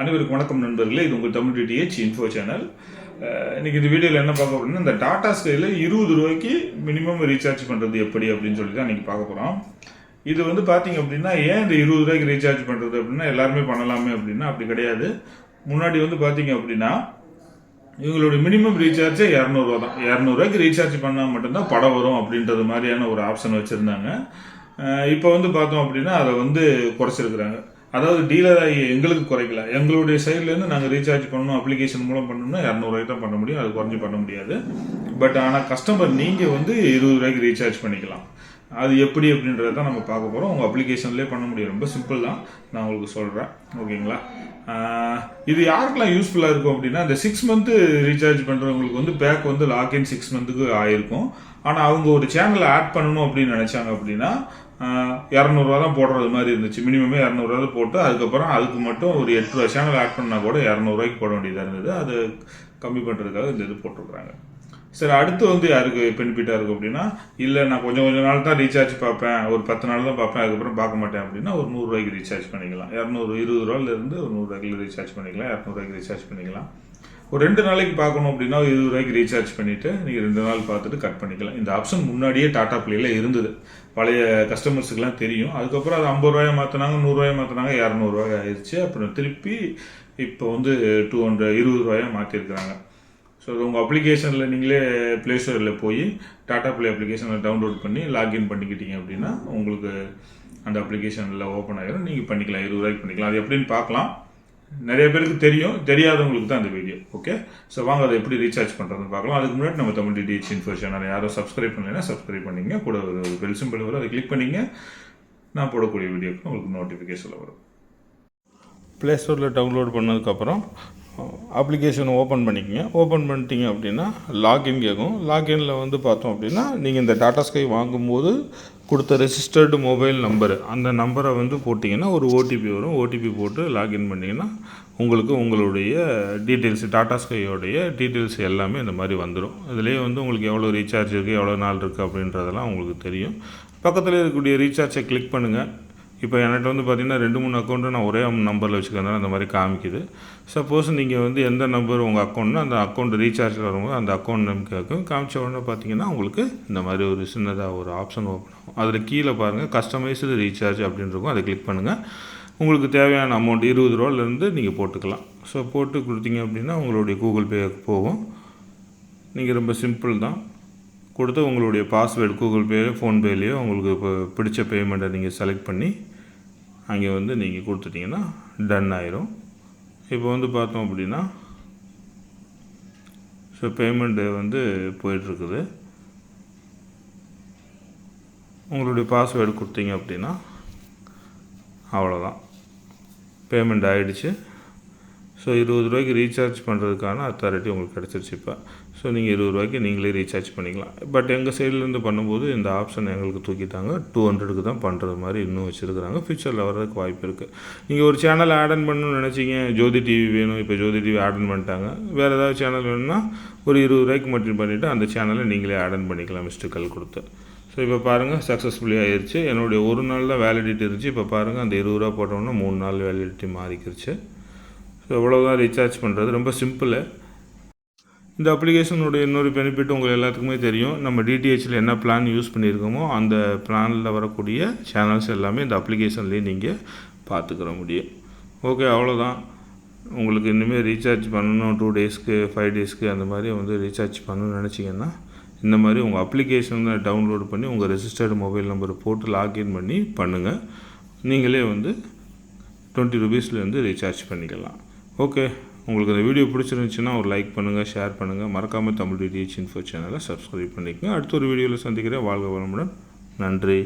அனைவருக்கும் வணக்கம் நண்பர்களே. இது உங்கள் தமிழ் டிடிஹெச் இன்ஃபோ சேனல். இன்றைக்கி இன்னைக்கு இந்த வீடியோவில் என்ன பார்க்க அப்படின்னா இந்த டாடா ஸ்கையில் இருபது ரூபாய்க்கு மினிமம் ரீசார்ஜ் பண்ணுறது எப்படி அப்படின்னு சொல்லி தான் இன்னைக்கு பார்க்க போகிறோம் இது வந்து பார்த்தீங்க அப்படின்னா ஏன் இந்த இருபது ரூபாய்க்கு ரீசார்ஜ் பண்ணுறது அப்படின்னா எல்லாருமே பண்ணலாமே அப்படின்னா அப்படி கிடையாது. முன்னாடி வந்து பார்த்தீங்க அப்படின்னா இவங்களோட மினிமம் ரீசார்ஜே இரநூறுவா தான் இரநூறுவாய்க்கு ரீசார்ஜ் பண்ணால் மட்டும்தான் படம் வரும் அப்படின்றது மாதிரியான ஒரு ஆப்ஷன் வச்சுருந்தாங்க. இப்போ வந்து பார்த்தோம் அப்படின்னா அதை வந்து குறைச்சிருக்கிறாங்க. அதாவது டீலர் ஆகி எங்களுக்கு குறைக்கல. எங்களுடைய சைட்லேருந்து நாங்கள் ரீசார்ஜ் பண்ணணும் அப்ளிகேஷன் மூலம் பண்ணணும்னா இரநூறுவாய்க்கு தான் பண்ண முடியும். அது குறைஞ்சி பண்ண முடியாது. பட் ஆனால் கஸ்டமர் நீங்கள் வந்து இருபது ரூபாய்க்கு ரீசார்ஜ் பண்ணிக்கலாம். அது எப்படி அப்படின்றத தான் நம்ம பார்க்க போகிறோம் உங்கள் அப்ளிகேஷன்லேயே பண்ண முடியும். ரொம்ப சிம்பிள் தான். நான் உங்களுக்கு சொல்கிறேன் ஓகேங்களா? இது யாருக்கெல்லாம் யூஸ்ஃபுல்லாக இருக்கும் அப்படின்னா இந்த சிக்ஸ் மந்த்து ரீசார்ஜ் பண்ணுறவங்களுக்கு வந்து பேக் வந்து லாக்இன் சிக்ஸ் மந்த்துக்கு ஆயிருக்கும். ஆனால் அவங்க ஒரு சேனலை ஆட் பண்ணணும் அப்படின்னு நினச்சாங்க அப்படின்னா இரநூறுவா தான் போடுறது மாதிரி இருந்துச்சு. மினிமமே இரநூறுவா தான் போட்டு அதுக்கப்புறம் அதுக்கு மட்டும் ஒரு எட்டு ரூபா சேனல் ஆட் பண்ணால் கூட இரநூறுவாய்க்கு போட வேண்டியதாக இருந்தது. அது கம்மி பண்ணுறதுக்காக இந்த இது போட்டிருக்கிறாங்க. சரி அடுத்து வந்து யாருக்கு பெனிஃபிட்டாக இருக்கும் அப்படின்னா இல்லை நான் கொஞ்சம் கொஞ்ச நாள் தான் ரீசார்ஜ் பார்ப்பேன். ஒரு பத்து நாள் தான் பார்ப்பேன் அதுக்கப்புறம் பார்க்க மாட்டேன் அப்படின்னா ஒரு நூறுரூவாய்க்கு ரீசார்ஜ் பண்ணிக்கலாம். இரநூறு இருபது ரூபாயிலேருந்து ஒரு நூறுரூவாய்க்கு ரீசார்ஜ் பண்ணிக்கலாம். இரநூறுவாய்க்கு ரீசார்ஜ் பண்ணிக்கலாம். ஒரு ரெண்டு நாளைக்கு பார்க்கணும் அப்படின்னா இருபது ரூபாய்க்கு ரீசார்ஜ் பண்ணிவிட்டு நீங்கள் ரெண்டு நாள் பார்த்துட்டு கட் பண்ணிக்கலாம். இந்த ஆப்ஷன் முன்னாடியே டாடா பிளேயில் இருந்தது. பழைய கஸ்டமர்ஸுக்கெல்லாம் தெரியும். அதுக்கப்புறம் அது ஐம்பது ரூபாயை மாற்றினாங்க நூறுரூவாயை மாற்றினாங்க இரநூறுவாய் ஆயிடுச்சு. அப்புறம் திருப்பி இப்போ வந்து டூ ஹண்ட்ரட் இருபது ரூபாயாக மாற்றிருக்கிறாங்க ஸோ உங்கள் அப்ளிகேஷனில் நீங்களே ப்ளே ஸ்டோரில் போய் டாடா ப்ளே அப்ளிகேஷனை டவுன்லோட் பண்ணி லாகின் பண்ணிக்கிட்டீங்க அப்படின்னா உங்களுக்கு அந்த அப்ளிகேஷனில் ஓப்பன் ஆகிடும் நீங்கள் பண்ணிக்கலாம் இருபது ரூபாய்க்கு பண்ணிக்கலாம். அது எப்படின்னு பார்க்கலாம். நிறைய பேருக்கு தெரியும் தெரியாதவங்களுக்கு தான் அந்த வீடியோ ஓகே ஸோ வாங்க அதை எப்படி ரீசார்ஜ் பண்ணுறதுன்னு பார்க்கலாம். அதுக்கு முன்னாடி நம்ம தமிழ் டிடிஹெச் இன்ஃபோ சேனல் யாரும் சப்ஸ்கிரைப் பண்ணலைன்னா சப்ஸ்கிரைப் பண்ணிங்க. கூட ஒரு பெல் சிம்பிள் வரும் அதை கிளிக் பண்ணிங்க. நான் போடக்கூடிய வீடியோக்கு உங்களுக்கு நோட்டிஃபிகேஷனில் வரும். ப்ளே ஸ்டோரில் டவுன்லோட் பண்ணதுக்கப்புறம் அப்ளிகேஷன் ஓப்பன் பண்ணிக்கங்க. ஓப்பன் பண்ணிட்டீங்க அப்படின்னா லாகின் கேட்கும். லாகின்ல வந்து பார்த்தோம் அப்படின்னா நீங்கள் இந்த டாட்டா ஸ்கை வாங்கும்போது கொடுத்த ரெஜிஸ்டர்டு மொபைல் நம்பரு அந்த நம்பரை வந்து போட்டிங்கன்னா ஒரு ஓடிபி வரும். ஓடிபி போட்டு லாகின் பண்ணிங்கன்னா உங்களுக்கு உங்களுடைய டீட்டெயில்ஸ் டாடா ஸ்கையோடைய டீட்டெயில்ஸ் எல்லாமே இந்த மாதிரி வந்துடும் இதுலேயே வந்து உங்களுக்கு எவ்வளோ ரீசார்ஜ் இருக்குது எவ்வளோ நாள் இருக்குது அப்படின்றதெல்லாம் உங்களுக்கு தெரியும். பக்கத்தில் இருக்கக்கூடிய ரீசார்ஜை கிளிக் பண்ணுங்கள் இப்போ என்கிட்ட வந்து பார்த்தீங்கன்னா ரெண்டு மூணு அக்கௌண்ட்டு நான் ஒரே நம்பரில் வச்சுக்கிறதுனால அந்த மாதிரி காமிக்குது. சப்போஸ் நீங்கள் வந்து எந்த நம்பர் உங்கள் அக்கௌண்ட்னா அந்த அக்கௌண்ட் ரீசார்ஜ் வரும்போது அந்த அக்கௌண்ட் நமக்கு காமிச்ச உடனே பார்த்தீங்கன்னா உங்களுக்கு இந்த மாதிரி ஒரு சின்னதாக ஒரு ஆப்ஷன் ஓப்பன் ஆகும். அதில் கீழே பாருங்கள் கஸ்டமைஸ்டு ரீசார்ஜ் அப்படின்னு இருக்கும். அதை கிளிக் பண்ணுங்கள் உங்களுக்கு தேவையான அமௌண்ட் இருபது ரூபாலேருந்து நீங்கள் போட்டுக்கலாம். ஸோ போட்டு கொடுத்தீங்க அப்படின்னா உங்களுடைய கூகுள் பே போகும். நீங்கள் ரொம்ப சிம்பிள் தான். கொடுத்து உங்களுடைய பாஸ்வேர்டு கூகுள் பேலையோ ஃபோன்பேலையோ உங்களுக்கு இப்போ பிடிச்ச பேமெண்ட்டை நீங்கள் செலக்ட் பண்ணி அங்கே வந்து நீங்கள் கொடுத்துட்டிங்கன்னா டன் ஆயிரும். இப்போ வந்து பார்த்தோம் அப்படின்னா ஸோ பேமெண்ட்டு வந்து போயிட்டுருக்குது. உங்களுடைய பாஸ்வேர்டு கொடுத்தீங்க அப்படின்னா அவ்வளோதான் பேமெண்ட் ஆகிடுச்சு ஸோ இருபது ரூபாய்க்கு ரீசார்ஜ் பண்ணுறதுக்கான அத்தாரிட்டி உங்களுக்கு கிடச்சிருச்சு இப்போ. ஸோ நீங்கள் இருபது ரூபாய்க்கு நீங்களே ரீசார்ஜ் பண்ணிக்கலாம். பட் எங்கள் சைட்லேருந்து பண்ணும்போது இந்த ஆப்ஷன் எங்களுக்கு தூக்கிட்டாங்க. டூ ஹண்ட்ரடுக்கு தான் பண்ணுறது மாதிரி இன்னும் வச்சுருக்குறாங்க. ஃபியூச்சரில் வர்றதுக்கு வாய்ப்பு இருக்குது நீங்கள் ஒரு சேனல் ஆடன் பண்ணணும்னு நினச்சிங்க. ஜோதி டிவி வேணும். இப்போ ஜோதி டிவி ஆடன் பண்ணிட்டாங்க. வேறு ஏதாவது சேனல் வேணும்னா ஒரு இருபது ரூபாய்க்கு மட்டும் பண்ணிவிட்டு அந்த சேனலை நீங்களே ஆடன் பண்ணிக்கலாம். மிஸ்டுக்கல் கொடுத்து. ஸோ இப்போ பாருங்கள் சக்ஸஸ்ஃபுல்லி ஆயிடுச்சு என்னுடைய ஒரு நாள் தான் வேலிடிட்டி இருந்துச்சு. இப்போ பாருங்கள் அந்த இருபது ரூபா போட்டோம்னா மூணு நாள் வேலிடிட்டி மாறிக்கிருச்சு. ஸோ அவ்வளோதான் ரீசார்ஜ் பண்ணுறது ரொம்ப சிம்பிளு இந்த அப்ளிகேஷனுடைய இன்னொரு பெனிஃபிட் உங்கள் எல்லாத்துக்குமே தெரியும். நம்ம டிடிஹெச்சில் என்ன பிளான் யூஸ் பண்ணியிருக்கோமோ அந்த பிளானில் வரக்கூடிய சேனல்ஸ் எல்லாமே இந்த அப்ளிகேஷன்லேயே நீங்கள் பார்த்துக்கிற முடியும். ஓகே அவ்வளோதான் உங்களுக்கு இனிமேல் ரீசார்ஜ் பண்ணணும். டூ டேஸ்க்கு ஃபைவ் டேஸ்க்கு அந்த மாதிரி வந்து ரீசார்ஜ் பண்ணணும்னு நினச்சிங்கன்னா இந்த மாதிரி உங்கள் அப்ளிகேஷனை டவுன்லோட் பண்ணி உங்கள் ரெஜிஸ்டர்டு மொபைல் நம்பரை போட்டு லாக்இன் பண்ணி பண்ணுங்கள் நீங்களே வந்து டுவெண்ட்டி ருபீஸ்லேருந்து ரீசார்ஜ் பண்ணிக்கலாம். ஓகே. உங்களுக்கு இந்த வீடியோ பிடிச்சிருந்துச்சுன்னா ஒரு லைக் பண்ணுங்கள் ஷேர் பண்ணுங்கள் மறக்காமல் தமிழ் டிடிஹெச் இன்ஃபோ சேனலை சப்ஸ்கிரைப் பண்ணிக்கோங்க. அடுத்த ஒரு வீடியோவில் சந்திக்கிறேன். வாழ்க வளமுடன். நன்றி.